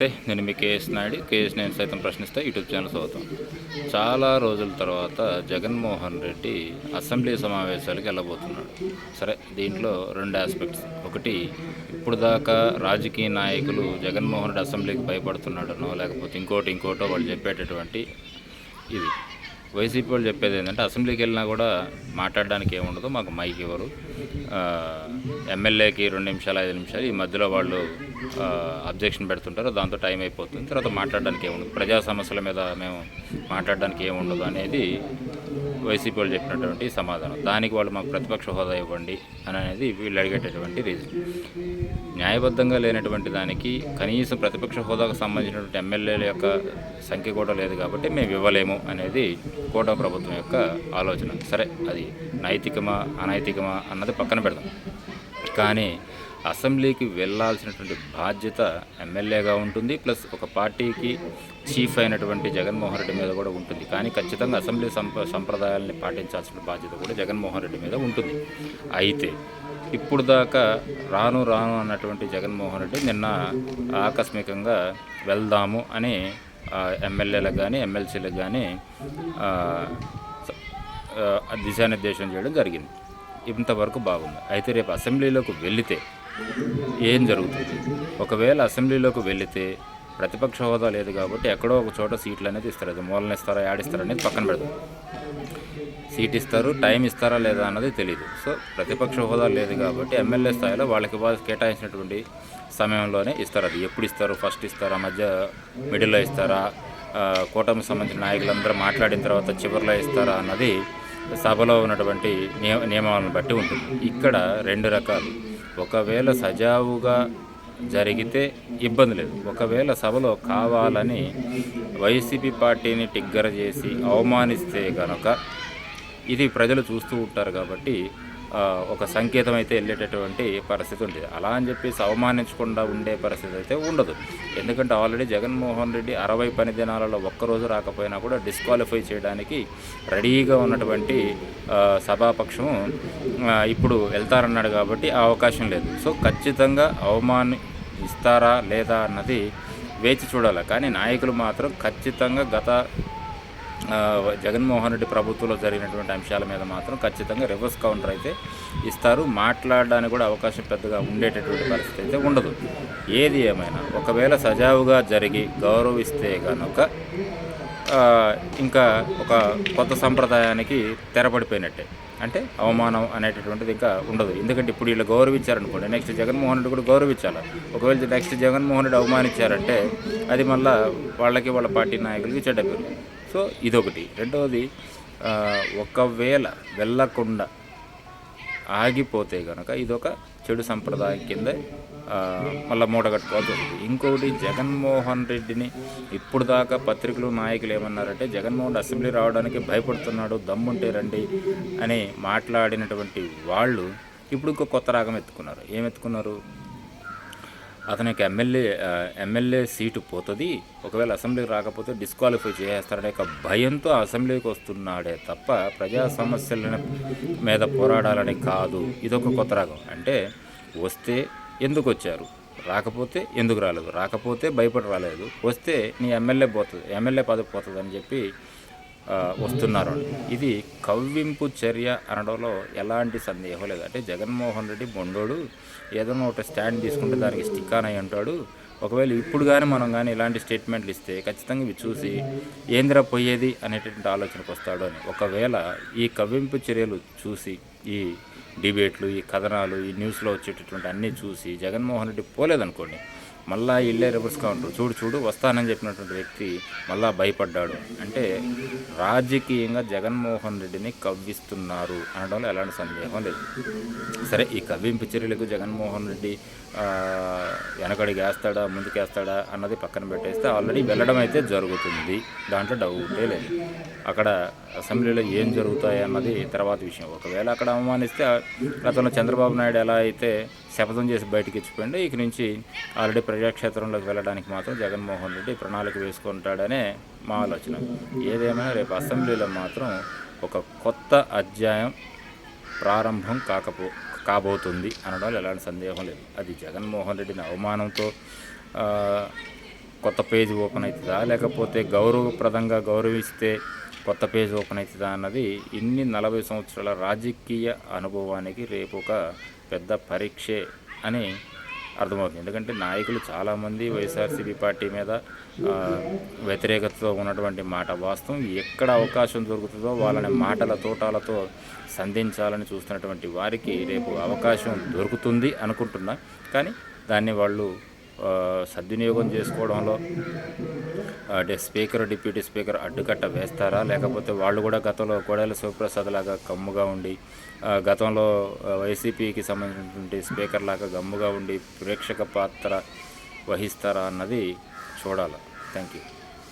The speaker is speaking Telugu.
నేను మీ కేఎస్ నాయుడు కేఎస్ నేను సైతం ప్రశ్నిస్తా యూట్యూబ్ ఛానల్ స్వాగతం. చాలా రోజుల తర్వాత జగన్మోహన్ రెడ్డి అసెంబ్లీ సమావేశాలకు వెళ్ళబోతున్నాడు. సరే దీంట్లో రెండు ఆస్పెక్ట్స్. ఒకటి ఇప్పుడు దాకా రాజకీయ నాయకులు జగన్మోహన్ రెడ్డి అసెంబ్లీకి భయపడుతున్నాడనో లేకపోతే ఇంకోటి ఇంకోటో వాళ్ళు చెప్పేటటువంటి ఇది. వైసీపీ వాళ్ళు చెప్పేది ఏంటంటే అసెంబ్లీకి వెళ్ళినా కూడా మాట్లాడడానికి ఏముండదు మాకు మైక్ ఇవ్వరు. ఎమ్మెల్యేకి రెండు నిమిషాలు ఐదు నిమిషాలు ఈ మధ్యలో వాళ్ళు అబ్జెక్షన్ పెడుతుంటారు దాంతో టైం అయిపోతుంది. తర్వాత మాట్లాడడానికి ఏముండదు. ప్రజా సమస్యల మీద మేము మాట్లాడడానికి ఏముండదు అనేది వైసీపీ వాళ్ళు చెప్పినటువంటి సమాధానం. దానికి వాళ్ళు మాకు ప్రతిపక్ష హోదా ఇవ్వండి అని అనేది వీళ్ళు అడిగేటటువంటి రీజన్ న్యాయబద్ధంగా లేనటువంటి దానికి కనీసం ప్రతిపక్ష హోదాకు సంబంధించినటువంటి ఎమ్మెల్యేల యొక్క సంఖ్య కూడా లేదు కాబట్టి మేము ఇవ్వలేము అనేది కోటా ప్రభుత్వం యొక్క ఆలోచన. సరే అది నైతికమా అనైతికమా అన్నది పక్కన పెడదాం. కానీ అసెంబ్లీకి వెళ్ళాల్సినటువంటి బాధ్యత ఎమ్మెల్యేగా ఉంటుంది ప్లస్ ఒక పార్టీకి చీఫ్ అయినటువంటి జగన్మోహన్ రెడ్డి మీద కూడా ఉంటుంది. కానీ ఖచ్చితంగా అసెంబ్లీ సంప సంప్రదాయాలని పాటించాల్సిన బాధ్యత కూడా జగన్మోహన్ రెడ్డి మీద ఉంటుంది. అయితే ఇప్పుడు దాకా రాను రాను అన్నటువంటి జగన్మోహన్ రెడ్డి నిన్న ఆకస్మికంగా వెళ్దాము అని ఎమ్మెల్యేలకు కానీ ఎమ్మెల్సీలకు కానీ దిశానిర్దేశం చేయడం జరిగింది. ఇంతవరకు బాగుంది. అయితే రేపు అసెంబ్లీలోకి వెళితే ఏం జరుగుతుంది? ఒకవేళ అసెంబ్లీలోకి వెళితే ప్రతిపక్ష హోదా లేదు కాబట్టి ఎక్కడో ఒక చోట సీట్లు అనేది ఇస్తారు. అది మూలన ఇస్తారా యాడిస్తారా అనేది పక్కన పెడదాం. సీట్ ఇస్తారు టైం ఇస్తారా లేదా అన్నది తెలియదు సో ప్రతిపక్ష హోదా లేదు కాబట్టి ఎమ్మెల్యే స్థాయిలో వాళ్ళకి వాళ్ళు కేటాయించినటువంటి సమయంలోనే ఇస్తారు. అది ఎప్పుడు ఇస్తారు? ఫస్ట్ ఇస్తారా? మధ్య మిడిల్లో ఇస్తారా? కూటమి కూటమికి సంబంధించిన నాయకులందరూ మాట్లాడిన తర్వాత చివరిలో ఇస్తారా అన్నది సభలో ఉన్నటువంటి నియ నియమాలను బట్టి ఉంటుంది. ఇక్కడ రెండు రకాలు. ఒకవేళ సజావుగా జరిగితే ఇబ్బంది లేదు. ఒకవేళ సభలో కావాలని వైసీపీ పార్టీని టిగ్గర చేసి అవమానిస్తే కనుక ఇది ప్రజలు చూస్తూ ఉంటారు కాబట్టి ఒక సంకేతం అయితే వెళ్ళేటటువంటి పరిస్థితి ఉంటుంది అలా అని చెప్పేసి అవమానించకుండా ఉండే పరిస్థితి అయితే ఉండదు. ఎందుకంటే ఆల్రెడీ జగన్మోహన్ రెడ్డి అరవై పని దినాలలో ఒక్కరోజు రాకపోయినా కూడా డిస్క్వాలిఫై చేయడానికి రెడీగా ఉన్నటువంటి సభాపక్షం ఇప్పుడు వెళ్తారన్నాడు కాబట్టి ఆ అవకాశం లేదు. సో ఖచ్చితంగా అవమాని ఇస్తారా లేదా అన్నది వేచి చూడాలి. కానీ నాయకులు మాత్రం ఖచ్చితంగా గత జగన్మోహన్ రెడ్డి ప్రభుత్వంలో జరిగినటువంటి అంశాల మీద మాత్రం ఖచ్చితంగా రివర్స్ కౌంటర్ అయితే ఇస్తారు. మాట్లాడడానికి కూడా అవకాశం పెద్దగా ఉండేటటువంటి పరిస్థితి అయితే ఉండదు. ఏది ఏమైనా ఒకవేళ సజావుగా జరిగి గౌరవిస్తే కనుక ఇంకా ఒక కొత్త సంప్రదాయానికి తెరపడిపోయినట్టే. అంటే అవమానం అనేటటువంటిది ఇంకా ఉండదు. ఎందుకంటే ఇప్పుడు వీళ్ళు గౌరవించారనుకోండి నెక్స్ట్ జగన్మోహన్ రెడ్డి కూడా గౌరవించాలి. ఒకవేళ నెక్స్ట్ జగన్మోహన్ రెడ్డి అవమానించారంటే అది మళ్ళీ వాళ్ళకి వాళ్ళ పార్టీ నాయకులకి చెడ్డ పేరు. సో ఇదొకటి. రెండవది ఒకవేళ వెళ్ళకుండా ఆగిపోతే కనుక ఇదొక చెడు సంప్రదాయం కింద మళ్ళీ మూటగట్టుకోవాల్సి వస్తుంది. ఇంకొకటి జగన్మోహన్ రెడ్డిని ఇప్పుడు దాకా పత్రికలు నాయకులు ఏమన్నారంటే జగన్మోహన్ అసెంబ్లీ రావడానికి భయపడుతున్నాడు దమ్ముంటే రండి అని మాట్లాడినటువంటి వాళ్ళు ఇప్పుడు ఇంకో కొత్త రాగం ఎత్తుకున్నారు. ఏం ఎత్తుకున్నారు? అతనికి ఎమ్మెల్యే ఎమ్మెల్యే సీటు పోతుంది. ఒకవేళ అసెంబ్లీకి రాకపోతే డిస్క్వాలిఫై చేసేస్తారనే ఒక భయంతో అసెంబ్లీకి వస్తున్నాడే తప్ప ప్రజా సమస్యల మీద పోరాడాలని కాదు. ఇదొక కొత్త రకం. అంటే వస్తే ఎందుకు వచ్చారు? రాకపోతే ఎందుకు రాలేదు? రాకపోతే భయపడి రాలేదు వస్తే నీ ఎమ్మెల్యే పోతుంది ఎమ్మెల్యే పదవి పోతుంది అని చెప్పి వస్తున్నారు. ఇది కవ్వింపు చర్య అనడంలో ఎలాంటి సందేహం లేదు. అంటే జగన్మోహన్ రెడ్డి బొండోడు ఏదైనా ఒక స్టాండ్ తీసుకుంటే దానికి స్టిక్ ఆన్ అయి ఉంటాడు. ఒకవేళ ఇప్పుడు కానీ మనం కానీ ఇలాంటి స్టేట్మెంట్లు ఇస్తే ఖచ్చితంగా ఇవి చూసి ఏందిరా పోయేది అనేటటువంటి ఆలోచనకు వస్తాడు అని. ఒకవేళ ఈ కవ్వింపు చర్యలు చూసి ఈ డిబేట్లు ఈ కథనాలు ఈ న్యూస్లో వచ్చేటటువంటి అన్నీ చూసి జగన్మోహన్ రెడ్డి పోలేదనుకోండి మళ్ళా ఇల్లే రివర్స్ కౌంటర్ చూడు చూడు వస్తానని చెప్పినటువంటి వ్యక్తి మళ్ళా భయపడ్డాడు. అంటే రాజకీయంగా జగన్మోహన్ రెడ్డిని కవ్విస్తున్నారు అనడంలో ఎలాంటి సందేహం లేదు. సరే ఈ కవ్వింపు చర్యలకు జగన్మోహన్ రెడ్డి వెనకడికి వేస్తాడా ముందుకు వేస్తాడా అన్నది పక్కన పెట్టేస్తే ఆల్రెడీ వెళ్ళడం అయితే జరుగుతుంది. దాంట్లో డౌటే లేదు. అక్కడ అసెంబ్లీలో ఏం జరుగుతాయి అన్నది తర్వాత విషయం. ఒకవేళ అక్కడ అవమానిస్తే గతంలో చంద్రబాబు నాయుడు ఎలా అయితే శపథం చేసి బయటకి ఇచ్చిపోయిండో ఇక నుంచి ఆల్రెడీ ప్రజాక్షేత్రంలోకి వెళ్ళడానికి మాత్రం జగన్మోహన్ రెడ్డి ప్రణాళిక వేసుకుంటాడనే మా ఆలోచన. ఏదేమైనా రేపు అసెంబ్లీలో మాత్రం ఒక కొత్త అధ్యాయం ప్రారంభం కాకపో కాబోతుంది అనడంలో ఎలాంటి సందేహం లేదు. అది జగన్మోహన్ రెడ్డిని అవమానంతో కొత్త పేజ్ ఓపెన్ అవుతుందా? లేకపోతే గౌరవప్రదంగా గౌరవిస్తే కొత్త పేజ్ ఓపెన్ అవుతుందా అన్నది ఇన్ని నలభై సంవత్సరాల రాజకీయ అనుభవానికి రేపు ఒక పెద్ద పరీక్షే అని అర్థమవుతుంది. ఎందుకంటే నాయకులు చాలామంది వైఎస్ఆర్సీపీ పార్టీ మీద వ్యతిరేకతతో ఉన్నటువంటి మాట వాస్తవం. ఎక్కడ అవకాశం దొరుకుతుందో వాళ్ళని మాటల తోటాలతో సంధించాలని చూస్తున్నటువంటి వారికి రేపు అవకాశం దొరుకుతుంది అనుకుంటున్నా. కానీ దాన్ని వాళ్ళు సద్వినియోగం చేసుకోవడంలో స్పీకర్ డిప్యూటీ స్పీకర్ అడ్డుకట్ట వేస్తారా? లేకపోతే వాళ్ళు కూడా గతంలో కోడెల శివప్రసాద్ లాగా కమ్ముగా ఉండి గతంలో వైసీపీకి సంబంధించినటువంటి స్పీకర్ లాగా గమ్ముగా ఉండి ప్రేక్షక పాత్ర వహిస్తారా అన్నది చూడాలి. Thank you